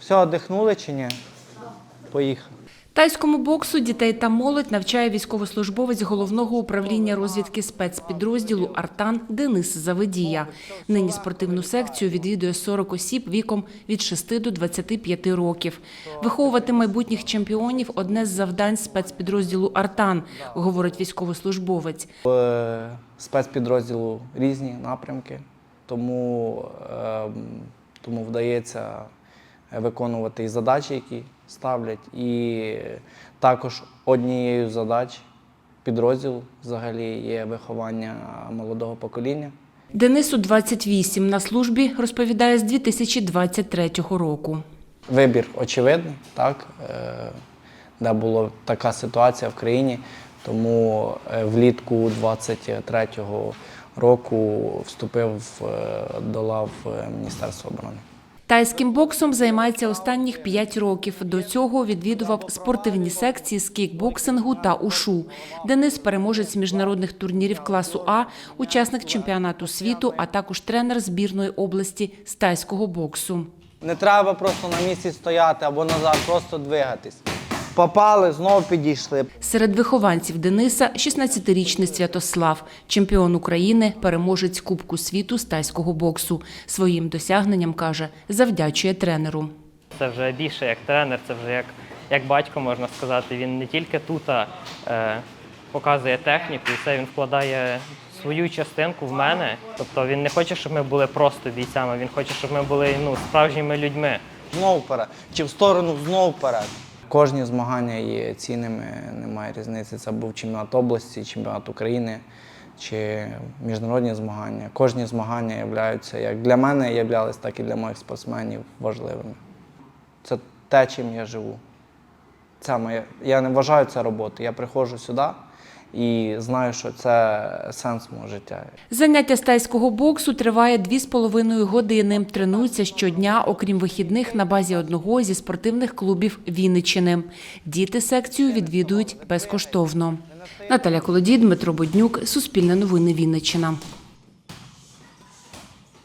Все, дихнули чи ні? Поїхали. Тайському боксу дітей та молодь навчає військовослужбовець головного управління розвідки спецпідрозділу Артан Денис Заведія. Нині спортивну секцію відвідує 40 осіб віком від 6 до 25 років. Виховувати майбутніх чемпіонів одне з завдань спецпідрозділу Артан, говорить військовослужбовець. В е, спецпідрозділу різні напрямки, тому, ем, тому вдається виконувати і задачі, які ставлять. І також однією з задач підрозділу взагалі є виховання молодого покоління. Денису 28 на службі, розповідає, з 2023 року. Вибір очевидний, так, е, де була така ситуація в країні. Тому е, влітку 23-го року вступив е, до лав Міністерства оборони. Тайським боксом займається останніх п'ять років. До цього відвідував спортивні секції з кікбоксингу та ушу. Денис переможець міжнародних турнірів класу А, учасник чемпіонату світу, а також тренер збірної області з тайського боксу. Не треба просто на місці стояти або назад, просто двигатись. Попали, знову підійшли. Серед вихованців Дениса 16-річний Святослав, чемпіон України, переможець Кубку світу з тайського боксу. Своїм досягненням каже, завдячує тренеру. Це вже більше як тренер, це вже як, як батько, можна сказати. Він не тільки тут а, е, показує техніку, і це він вкладає свою частинку в мене. Тобто він не хоче, щоб ми були просто бійцями, він хоче, щоб ми були ну, справжніми людьми. Знову вперед. Чи в сторону знову вперед. Кожні змагання є цінними, немає різниці. Це був чемпіонат області, чемпіонат України чи міжнародні змагання. Кожні змагання являються як для мене являлись, так і для моїх спортсменів важливими. Це те, чим я живу. Це моє. Я не вважаю це роботою. Я приходжу сюди і знаю, що це сенс мого життя. Заняття з тайського боксу триває 2,5 години. Тренуються щодня, окрім вихідних, на базі одного зі спортивних клубів Вінничини. Діти секцію відвідують безкоштовно. Наталя Колодій, Дмитро Боднюк, Суспільне новини Вінниччина.